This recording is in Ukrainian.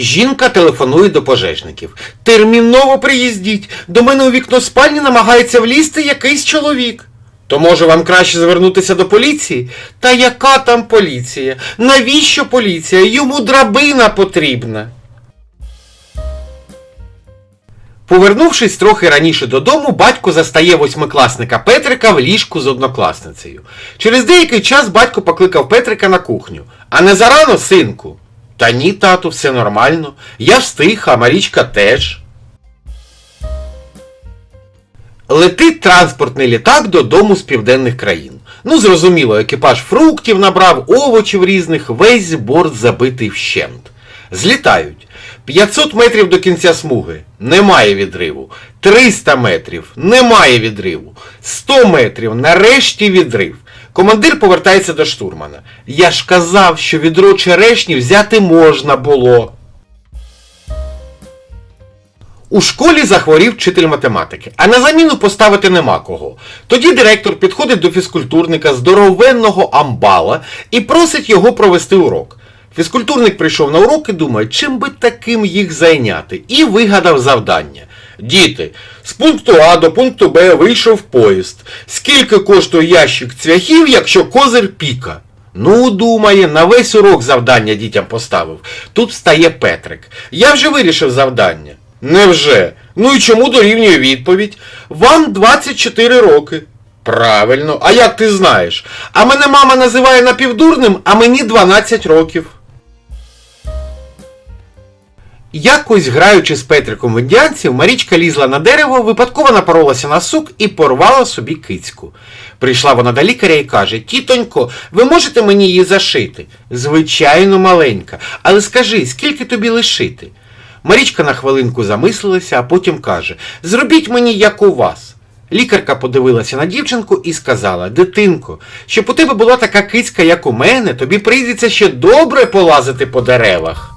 Жінка телефонує до пожежників. Терміново приїздіть. До мене у вікно спальні намагається влізти якийсь чоловік. То може вам краще звернутися до поліції? Та яка там поліція? Навіщо поліція? Йому драбина потрібна. Повернувшись трохи раніше додому, батько застає восьмикласника Петрика в ліжку з однокласницею. Через деякий час батько покликав Петрика на кухню. А не зарано, синку? Та ні, тату, все нормально. Я встиг, а Марічка теж. Летить транспортний літак додому з південних країн. Ну, зрозуміло, екіпаж фруктів набрав, овочів різних, весь борт забитий вщент. Злітають. 500 метрів до кінця смуги. Немає відриву. 300 метрів. Немає відриву. 100 метрів. Нарешті відрив. Командир повертається до штурмана. Я ж казав, що відро черешні взяти можна було. У школі захворів вчитель математики, а на заміну поставити нема кого. Тоді директор підходить до фізкультурника здоровенного амбала і просить його провести урок. Фізкультурник прийшов на урок і думає, чим би таким їх зайняти, і вигадав завдання. Діти, з пункту А до пункту Б вийшов поїзд. Скільки коштує ящик цвяхів, якщо козир піка? Ну, думає, на весь урок завдання дітям поставив. Тут встає Петрик. Я вже вирішив завдання. Невже? Ну і чому дорівнює відповідь? Вам 24 роки. Правильно, а як ти знаєш? А мене мама називає напівдурним, а мені 12 років. Якось граючи з Петриком в індіанців, Марічка лізла на дерево, випадково напоролася на сук і порвала собі кицьку. Прийшла вона до лікаря і каже: Тітонько, ви можете мені її зашити? Звичайно, маленька. Але скажи, скільки тобі лишити? Марічка на хвилинку замислилася, а потім каже: Зробіть мені, як у вас. Лікарка подивилася на дівчинку і сказала: Дитинко, щоб у тебе була така кицька, як у мене, тобі прийдеться ще добре полазити по деревах.